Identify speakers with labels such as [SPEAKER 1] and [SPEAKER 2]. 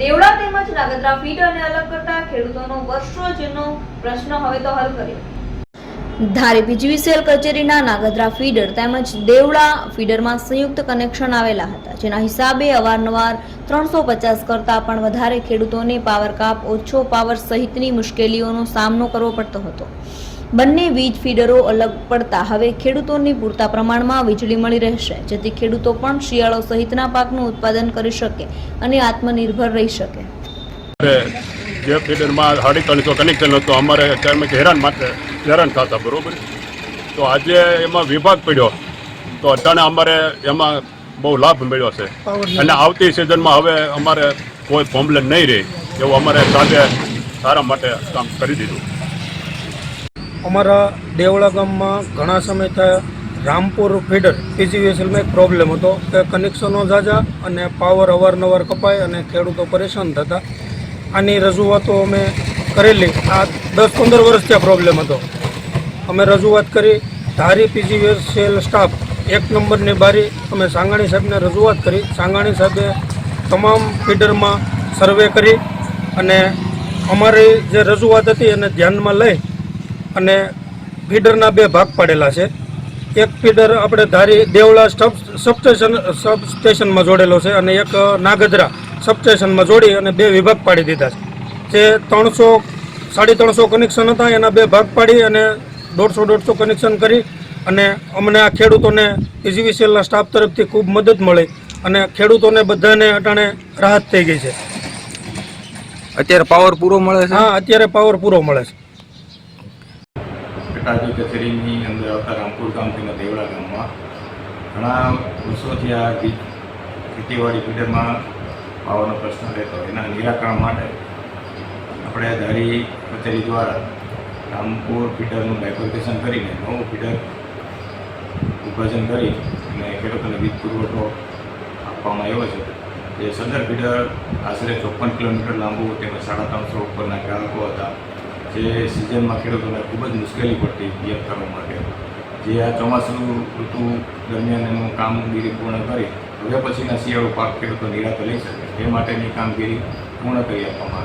[SPEAKER 1] દેવડા તેમજ નાગદ્રા ફીડરને અલગ કરતા ખેડૂતોનો વર્ષો જૂનો પ્રશ્ન હવે તો હલ કર્યો. ધારે પીજીવીસીએલ કચેરીના નાગદ્રા ફીડર તેમજ દેવડા ફીડરમાં સંયુક્ત કનેક્શન આવેલા હતા, જેના હિસાબે અવારનવાર ત્રણસો પચાસ કરતાં પણ વધારે ખેડૂતોને પાવર કાપ ઓછો પાવર સહિતની મુશ્કેલીઓનો સામનો કરવો પડતો હતો. બંને વીજ ફીડરો અલગ પડતા હવે ખેડૂતોને પૂરતા પ્રમાણમાં વીજળી મળી રહેશે, જેથી ખેડૂતો પણ શિયાળો સહિતના પાકનું ઉત્પાદન કરી શકે અને આત્મનિર્ભર રહી શકે.
[SPEAKER 2] જે ફીડરમાં સાડી ત્રણસો કનેક્શન હતું, અમારે અત્યારે હેરાન માટે હેરાન થતા, બરોબર? તો આજે એમાં વિભાગ પડ્યો, તો અત્યારે અમારે એમાં બહુ લાભ મળ્યો છે. અને આવતી સિઝનમાં હવે અમારે કોઈ પ્રોબ્લેમ નહીં રહે, એવું અમારે સાથે સારા માટે કામ કરી દીધું.
[SPEAKER 3] અમારા દેવળા ગામમાં ઘણા સમયથી રામપુર ફીડર પીજીવીએસએલમાં એક પ્રોબ્લેમ હતો કે કનેક્શનો ઝાઝા અને પાવર અવારનવાર કપાય અને ખેડૂતો પરેશાન થતા. આની રજૂઆતો અમે કરેલી. આ દસ પંદર વર્ષથી આ પ્રોબ્લેમ હતો. અમે રજૂઆત કરી, ધારી પીજીવીએસએલ સ્ટાફ એક નંબરની બારી અમે સાંગાણી સાહેબને રજૂઆત કરી. સાંગાણી સાહેબે તમામ ફીડરમાં સર્વે કરી અને અમારી જે રજૂઆત હતી એને ધ્યાનમાં લઈ અને ફીડરના બે ભાગ પાડેલા છે. એક ફીડર આપણે ધારી દેવળા સબ સબસ્ટેશન સબસ્ટેશનમાં જોડેલો છે અને એક નાગદરા સબસ્ટેશનમાં જોડી અને બે વિભાગ પાડી દીધા છે. જે ત્રણસો સાડી ત્રણસો કનેક્શન હતા એના બે ભાગ પાડી અને દોઢસો દોઢસો કનેક્શન કરી અને અમને આ ખેડૂતોને પીજીવીસીએલના સ્ટાફ તરફથી ખૂબ મદદ મળી અને ખેડૂતોને બધાને અટાણે રાહત થઈ ગઈ છે.
[SPEAKER 4] અત્યારે પાવર પૂરો મળે છે?
[SPEAKER 3] હા અત્યારે પાવર પૂરો મળે છે.
[SPEAKER 5] પેટાજી કચેરીની અંદર આવતા રામપુર ગામ દેવડા ગામમાં ઘણા વર્ષોથી આ વીજ ખેતીવાડી ફીડરમાં પાવાનો પ્રશ્ન રહેતો. એના નિરાકરણ માટે આપણે ધારી કચેરી દ્વારા રામપુર ફીડરનું ડાયફર્કેશન કરીને નવું ફીડર વિભાજન કરી અને ખેડૂતોને વીજ પુરવઠો આપવામાં આવ્યો છે. જે સદર ફીડર આશરે ચોપન કિલોમીટર લાંબુ તેમજ સાડા ત્રણસો ઉપરના ગ્રાહકો હતા. જે સિઝનમાં ખેડૂતોને ખૂબ જ મુશ્કેલી પડતી પિયત કરવા માટે. જે આ ચોમાસું ઋતુ દરમિયાન એનું કામગીરી પૂર્ણ કરી, હવે પછીના શિયાળુ પાક ખેડૂતો નિરાતે લઈ શકે. એ માટેની કામગીરી પૂર્ણ કરી આપવામાં